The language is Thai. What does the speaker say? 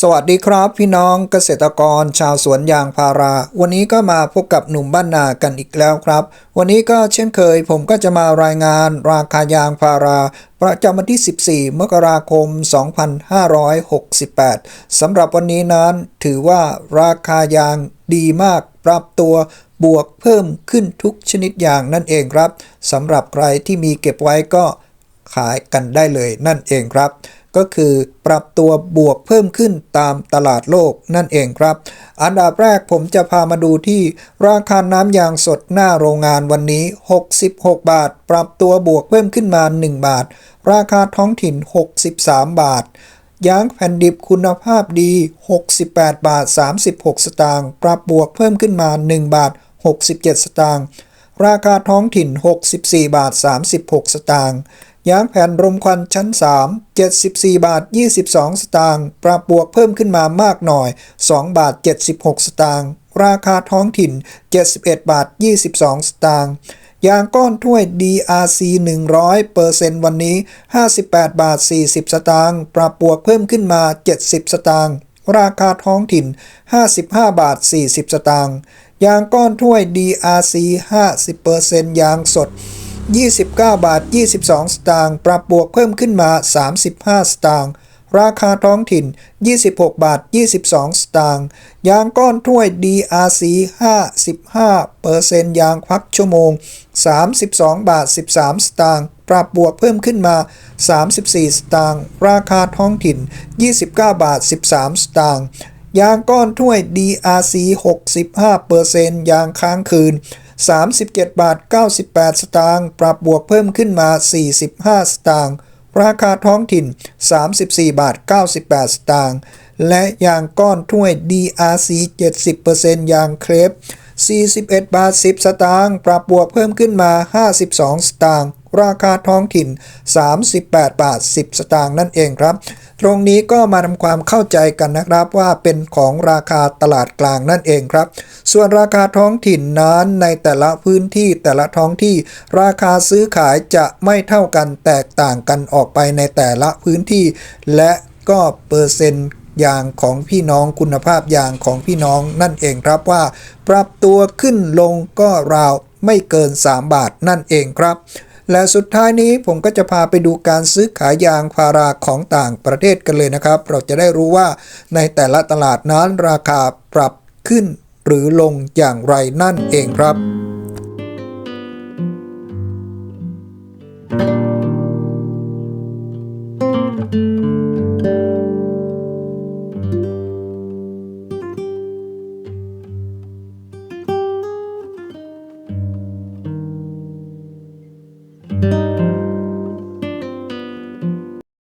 สวัสดีครับพี่น้องเกษตรกรชาวสวนยางพารา วันนี้ก็มาพบกับหนุ่มบ้านนากันอีกแล้วครับ วันนี้ก็เช่นเคย ผมก็จะมารายงานราคายางพารา ประจำวันที่ 14 มกราคม 2568สำหรับวันนี้นั้นถือว่าราคายางดีมากปรับตัวบวกเพิ่มขึ้นทุกชนิดยางนั่นเองครับสำหรับใครที่มีเก็บไว้ก็ขายกันได้เลยนั่นเองครับ ก็คือปรับตัวบวกเพิ่มขึ้นตามตลาดโลกนั่นเองครับ อันดับแรกผมจะพามาดูที่ราคาน้ำยางสดหน้าโรงงานวันนี้ 66 บาท ปรับตัวบวกเพิ่มขึ้นมา 1 บาท ราคาท้องถิ่น 63 บาทยางแผ่นดิบคุณภาพดี 68 บาท 36 สตางค์ ปรับบวกเพิ่มขึ้นมา 1 บาท 67 สตางค์ ราคาท้องถิ่น 64 บาท 36 สตางค์ ยางแผ่นรมควันชั้น 3 74 บาท 22 สตางค์ ปรับบวกเพิ่มขึ้นมามากหน่อย 2 บาท 76 สตางค์ ราคาท้องถิ่น 71 บาท 22 สตางค์ยางก้อนถ้วย DRC 100เปอร์เซ็นต์วันนี้ 58 บาท 40 สตางค์ ปรับบวกเพิ่มขึ้นมา 70 สตางค์ ราคาท้องถิ่น 55 บาท 40 สตางค์ ยางก้อนถ้วย DRC 50%ยางสด 29 บาท 22 สตางค์ปรับบวกเพิ่มขึ้นมา 35 สตางค์ราคาท้องถิ่น 26 บาท 22 สตางค์ยางก้อนถ้วย DRC 55เปอร์เซ็นต์ยางควักชั่วโมง 32 บาท 13 สตางค์ปรับบวกเพิ่มขึ้นมา 34 สตางค์ราคาท้องถิ่น 29 บาท 13 สตางค์ยางก้อนถ้วย DRC 65เปอร์เซ็นต์ยางค้างคืน 37 บาท 98 สตางค์ ปรับบวกเพิ่มขึ้นมา 45 สตางค์ ราคาท้องถิ่น 34 บาท 98 สตางค์ และยางก้อนถ้วย DRC 70%ยางเครป41 บาท 10 สตางค์ ปรับบวกเพิ่มขึ้นมา 52 สตางค์ ราคาท้องถิ่น 38 บาท 10 สตางค์นั่นเองครับ ตรงนี้ก็มาทำความเข้าใจกันนะครับว่าเป็นของราคาตลาดกลางนั่นเองครับ ส่วนราคาท้องถิ่นนั้นในแต่ละพื้นที่แต่ละท้องที่ ราคาซื้อขายจะไม่เท่ากันแตกต่างกันออกไปในแต่ละพื้นที่ และก็เปอร์เซ็นต์ยางของพี่น้องคุณภาพยางของพี่น้องนั่นเองครับว่า ปรับตัวขึ้นลงก็ราวไม่เกิน 3 บาทนั่นเองครับ และสุดท้ายนี้ผมก็จะพาไปดูการซื้อขายยางพาราของต่างประเทศกันเลยนะครับ เราจะได้รู้ว่าในแต่ละตลาดนั้นราคาปรับขึ้น หรือลงอย่างไรนั่นเองครับ